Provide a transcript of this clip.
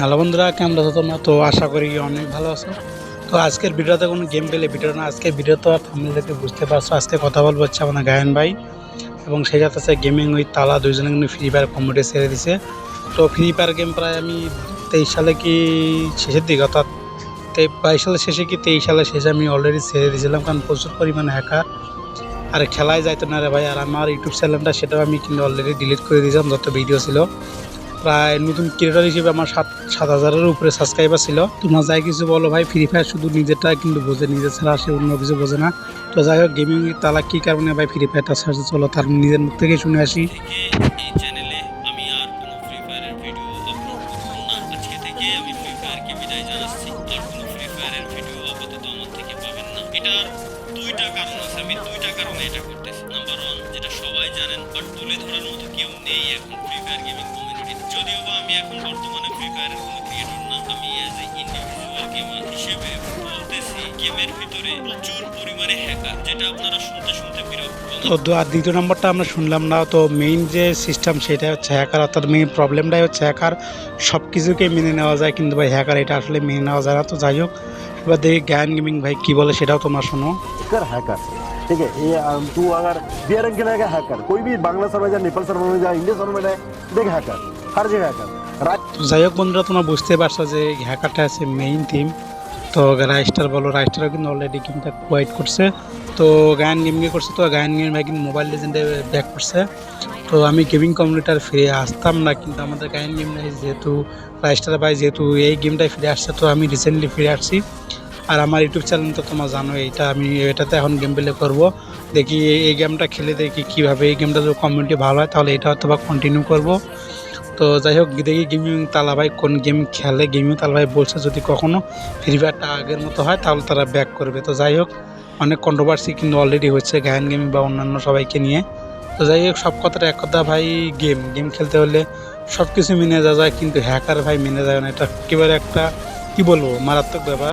Hello বন্ধুরা, কেমন আছো তোমরা? তো আশা করি অনেক ভালো আছো। তো আজকের ভিডিওতে কোনো গেম পেলে ভিডিও না, আজকের ভিডিও তো থামলে দেখে বুঝতে পারছ, আজকে কথা বলব হচ্ছে আমাদের গায়ন ভাই এবং সেই সাথে আছে গেমিং ওই তালা দুইজনে কিন্তু ফ্রি ফায়ার কমিটি ছেড়ে দিছে। তো ফ্রি ফায়ার গেম প্রায় আমি তেইশ সালে কি শেষের দিকে, অর্থাৎ বাইশ সালের শেষে কি তেইশ সালের শেষে আমি অলরেডি ছেড়ে দিয়েছিলাম, কারণ প্রচুর পরিমাণে হ্যাকার আর খেলায় যাইতো না রে ভাই, আর আমার ইউটিউব চ্যানেলটা সেটাও আমি কিন্তু অলরেডি ডিলিট করে দিয়েছিলাম, যত ভিডিও ছিল। প্রায় নতুন ক্রিয়েটর হিসেবে আমার সাত সাত হাজারের উপরে সাবস্ক্রাইবার ছিল। তোমরা যাই কিছু বলো ভাই ফ্রি ফায়ার শুধু নিজেরটা কিন্তু বোঝে, নিজের ছাড়া সে অন্য কিছু বোঝে না। তো যাই হোক গেমিং তালা কী কারণে ভাই ফ্রি ফায়ারটা সার্চে চলো তার নিজের মুখ থেকেই শুনে আসি। থেকে থেকে এটা করতেছি। নাম্বার ওয়ান যেটা সবাই জানেন বাট তুলে ধরার মতো কেউ নেই এখন ফ্রি ফায়ার গেমিং কমিউনিটি যদিও বা আমি এখন বর্তমানে ফ্রি ফায়ারের কোনো ক্রিয়েটর না আমি অ্যাজ এ ইন্ডিভিজুয়াল গেমার হিসেবে বলতেছি গেমের ভিতরে প্রচুর পরিমাণে হ্যাকার যেটা আপনারা শুনতে শুনতে বিরক্ত তো দু- আর দ্বিতীয় নম্বরটা আমরা শুনলাম না তো মেইন যে সিস্টেম সেটা হচ্ছে হ্যাকার অর্থাৎ মেইন প্রবলেমটাই হচ্ছে হ্যাকার সব কিছুকে মেনে নেওয়া যায় কিন্তু ভাই হ্যাকার এটা আসলে মেনে নেওয়া যায় না তো যাই হোক এবার দেখি জ্ঞান গেমিং ভাই কী বলে সেটাও তোমরা শোনো कर हैकर ठीक है ये अम, तू अगर बियर रंग खेलेगा हैकर कोई भी बांग्ला सर्वर या नेपाल सर्वर में जा इंडिया सर्वर में जाए देख हैकर যাই হোক বন্ধুরা, তোমরা বুঝতে পারছ যে হ্যাকারটা আছে মেইন থিম তো রাইস্টার বলো রাইস্টারও কিন্তু অলরেডি গেমটা কোয়াইট করছে। তো গায়ন গেম গিয়ে করছে। তো গায়ন গেম ভাই কিন্তু মোবাইল লেজেন্ডে ব্যাক করছে। তো আমি গেমিং কমিউনিটার ফিরে আসতাম না, কিন্তু আমাদের গায়ন গেম নাই যেহেতু রাইস্টার ভাই যেহেতু এই গেমটায় ফিরে আসছে, তো আমি রিসেন্টলি ফিরে আসছি। আর আমার ইউটিউব চ্যানেল তো তোমার জানো এটা আমি এটাতে এখন গেম প্লে করব। দেখি এই- গেমটা খেলে দেখি কীভাবে, এই গেমটা যদি কমিউনিটি ভালো হয় তাহলে এটা হয়তো বা কন্টিনিউ করব। তো যাই হোক, দেখি গেমিং তালা ভাই কোন গেম খেলে গেমিং তালা ভাই বলছে যদি কখনো ফ্রি ফায়ারটা আগের মতো হয় তাহলে তারা ব্যাক করবে। তো যাই হোক, অনেক কন্ট্রোভার্সি কিন্তু অলরেডি হচ্ছে গায়ন গেমিং বা অন্যান্য সবাইকে নিয়ে। তো যাই হোক, সব কথাটা এক কথা ভাই গেম গেম খেলতে হলে সব কিছু মেনে যাওয়া যায়, কিন্তু হ্যাকার ভাই মেনে যায় না। এটা একেবারে একটা, কী বলব, মারাত্মক ব্যাপার।